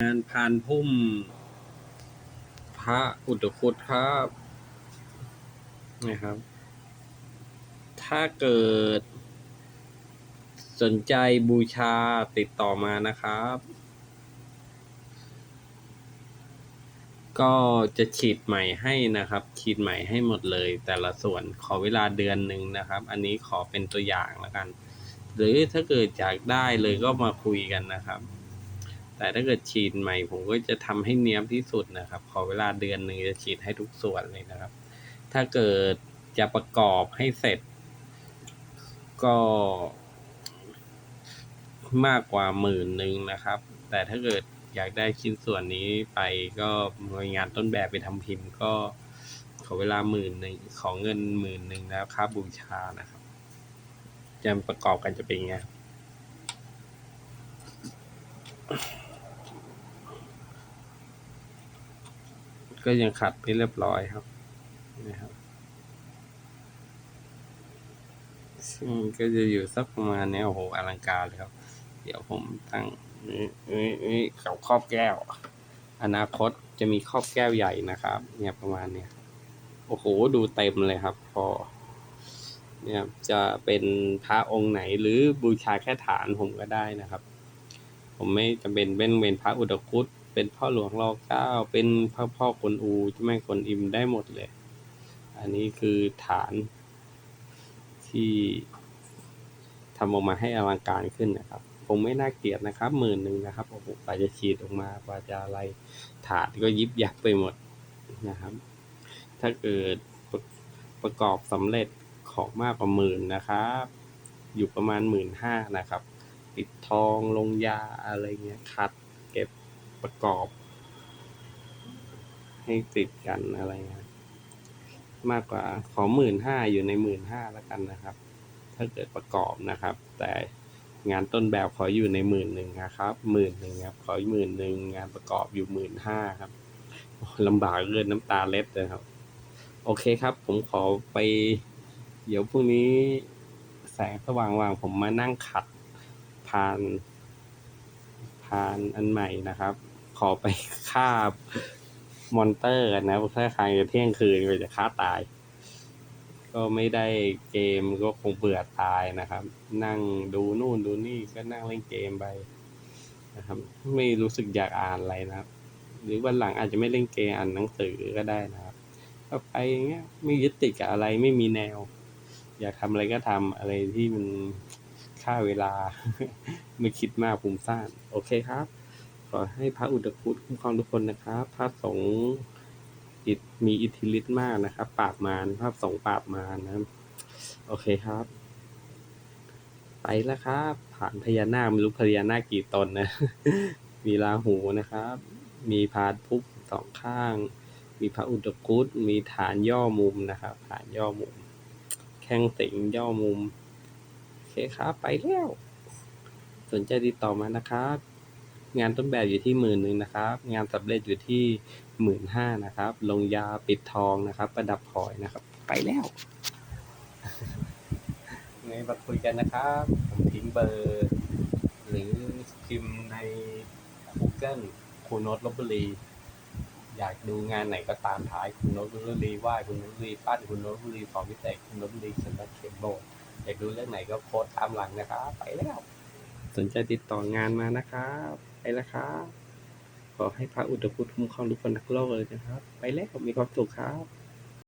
งานพานพุ่ม พระอุตคุตครับนะครับ ถ้าเกิด สนใจบูชาติดต่อมานะครับ ก็จะฉีดใหม่ให้นะครับ ฉีดใหม่ให้หมดเลย แต่ละส่วนขอเวลาเดือนหนึ่งนะครับ อันนี้ขอเป็นตัวอย่างแล้วกัน หรือถ้าเกิดอยากได้เลยก็มาคุยกันนะครับ แต่ถ้าเกิดฉีดใหม่ ผมก็จะทำให้เนียมที่สุดนะครับ ขอเวลาเดือนหนึ่งจะฉีดให้ทุกส่วนเลยนะครับ ถ้าเกิดจะประกอบให้เสร็จ ก็มากกว่าหมื่นหนึ่งนะครับ แต่ถ้าเกิดอยากได้ชิ้นส่วนนี้ไปก็หน่วยงานต้นแบบไปทำพิมพ์ ก็ขอเวลาหมื่นหนึ่งขอเงินหมื่นหนึ่งแล้วค่าบูชานะครับ จะประกอบกันจะเป็นไงครับ ก็ยังขัดไม่เรียบร้อยครับนะครับซึ่งก็จะอยู่สักประมาณเนี้ยโอ้โหอลังการเลยครับ เดี๋ยวผมตั้งนี่นี่นี่กับครอบแก้ว อนาคตจะมีครอบแก้วใหญ่นะครับ เนี่ยประมาณเนี้ยโอ้โหดูเต็มเลยครับ พอ เนี่ยจะเป็นพระองค์ไหนหรือบูชาแค่ฐานผมก็ได้นะครับ ผมไม่จำเป็นเป็นเป็นพระอุดคุต เป็นพ่อหลวงรอเก้าเป็นพ่อพ่อกวนอูเจ้าแม่กวนอิมได้หมดเลย อันนี้คือฐานที่ทำออกมาให้อลังการขึ้นนะครับผมไม่น่าเกลียดนะครับหมื่นหนึ่งนะครับโอ้โหกว่าจะฉีดออกมากว่าจะอะไรฐานก็ยิบยักไปหมดนะครับ ถ้าเกิดประประกอบสำเร็จของมากกว่าหมื่นนะครับ อยู่ประมาณหมื่นห้านะครับ ปิดทองลงยาอะไรเงี้ยคัด เก็บ ประกอบ ให้ติดกันอะไรเงี้ยมากกว่าขอหมื่นห้าอยู่ในหมื่นห้าแล้วกันนะครับ ถ้าเกิดประกอบนะครับ แต่งานต้นแบบขออยู่ในหมื่นหนึ่งนะครับหมื่นหนึ่งครับ ขอหมื่นหนึ่งงานประกอบอยู่หมื่นห้าครับลำบากเกินน้ำตาเล็ดเลยครับ โอเคครับ ผมขอไป เดี๋ยวพรุ่งนี้แสงสว่างๆผมมานั่งขัดพานพานอันใหม่นะครับ ขอไปฆ่ามอนเตอร์กันนะถ้าใครจะเที่ยงคืนก็จะฆ่าตาย ก็ไม่ได้เกมก็คงเบื่อตายนะครับ นั่งดูนู่นดูนี่ก็นั่งเล่นเกมไปนะครับ ไม่รู้สึกอยากอ่านอะไรนะครับ หรือวันหลังอาจจะไม่เล่นเกมอ่านหนังสือก็ได้นะครับก็ไปอย่างเงี้ยไม่ยึดติดกับอะไรไม่มีแนว อยากทำอะไรก็ทำอะไรที่มันค่าเวลา ไม่คิดมากภูมิซ่านโอเคครับ ขอให้พระอุตคุตคุ้มครองทุกคนนะครับ พระสงฆ์อิทมีอิทธิฤทธิ์มากนะครับ ปราบมารพระสงฆ์ปราบมารนะครับ โอเคครับ ไปแล้วครับ ผ่านพญานาคไม่รู้พญานาคกี่ตนนะ มีราหูนะครับ มีพานพุกสองข้าง มีพระอุตคุตมีฐานย่อมุมนะครับ ฐานย่อมุม แข้งสิงย่อมุม โอเคครับ ไปแล้ว สนใจติดต่อมานะครับ งานต้นแบบอยู่ที่หมื่นหนึ่งนะครับ งานสำเร็จอยู่ที่หมื่นห้านะครับ ลงยาปิดทองนะครับ ประดับพลอยนะครับ ไปแล้วไงมาคุยกันนะครับ ผมทิ้งเบอร์ หรือพิมพ์ใน Google ครูโนตลบบุรีอยากดูงานไหนก็ตามท้ายคุณโนตลบบุรีไหว้คุณโนตลบบุรีปั้นคุณโนตลบบุรีฟอร์มพิเศษคุณโนตลบบุรีสำนักเขียนโบสอยากดูเรื่องไหนก็โพสต์ตามหลังนะครับ ไปแล้ว สนใจติดต่องานมานะครับ แล้วครับ ขอให้พระอุตพุทธคุ้มครองทุกคนทักโลกเลยนะครับ ไปแล้วมีความสุขครับ